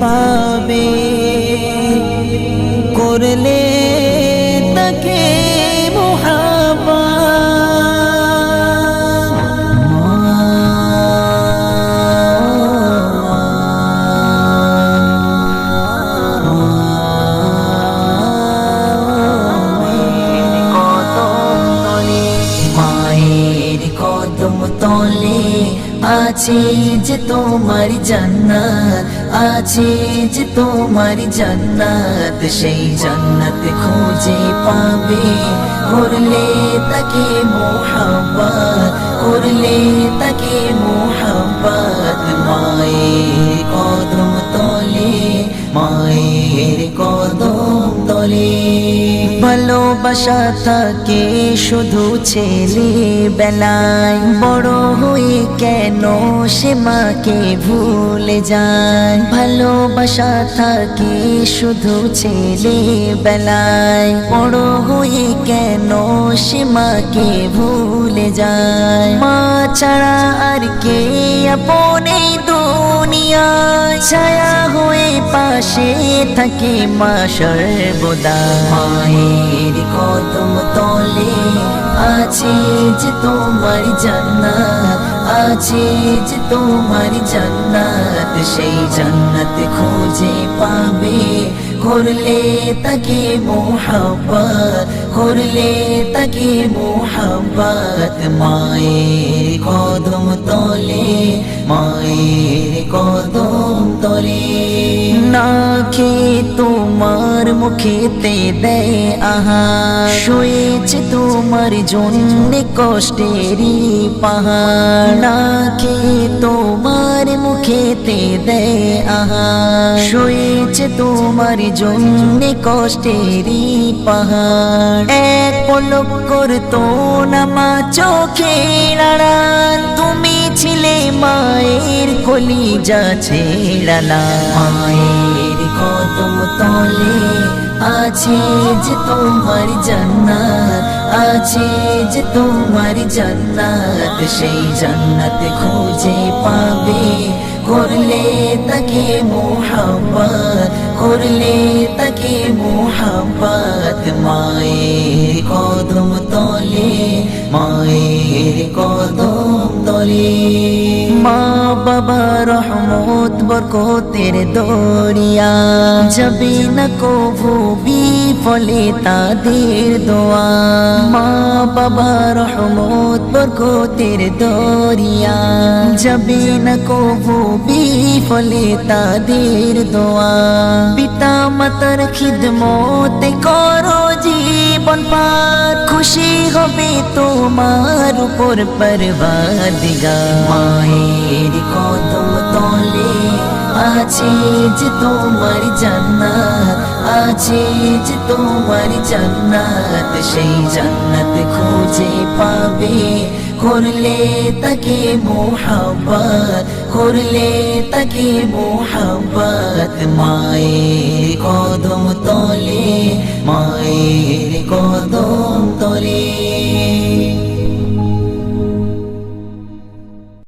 পাবে। করলে তাকে মায়ের কদম তলে আছে যে তোমার জান্নাত, আছে যে তোমার জান্নাত, সেই জান্নাত খুঁজে পাবে। করলে তাকে মোহাব্বত, করলে তাকে ভালোবাসা থাকে শুধু ছেলে বেলায়? বড় হয়ে কেন সে মাকে ভুলে যায়? ভালোবাসা থাকে শুধু ছেলে বেলায়? বড় হয়ে কেন সে মাকে ভুলে যায়? মা ছাড়া আর কে আপনে দুনিয়ায় ছায়া হয়ে পাশে থাকে মা সর্বদা। মায়ের কদম তলে আছে যে তোমার জান্নাত, আছে যে তোমার জান্নাত। সেই জান্নাত খুঁজে পাবে, করলে তাকে মোহাব্বত, করলে তাকে মোহাব্বত। মায়ের কদম তলে, মায়ের কদম না খেয়ে তোমার মুখেতে দেয় আহা শুয়েছে তোমার জন্য কষ্টেরই পাহাড়। না খেয়ে তোমার মুখেতে দেয় আহা শুয়েছে তোমার জন্য কষ্টেরই পাহাড়। এক পলক করতো না মা চোখে আড়াল তুমি ছিলে মায়ের কলিজা ছেড়ালা মায়ের কদম তলে আছে যে তোমার জান্নাত আছে যে তোমার জান্নাত সেই জান্নাত খুঁজে পাবে করলে তাকে মোহাব্বত করলে তাকে মোহাব্বত মায়ের কদম তলে মায়ের কদম তলে মা বাবা রহমত, বরকতের দরিয়া। যাবে না কভু বিফলে তাদের দোয়া। মা বাবা রহমত, বরকতের দরিয়া। যাবে না কভু বিফলে তাদের দোয়া। পিতা মাতার খিদমত করো জীবন পার। খুশি হবে তোমার উপর পরবাদিগা মায়ের কদম তলে আছে যে তোমার জান্নাত আছে যে তোমার জান্নাত সেই জান্নাত খুঁজে পাবে করলে তাকে মোহাব্বত করলে তাকে মোহাব্বত মায়ের কদম তলে মায়ের কদম তলে।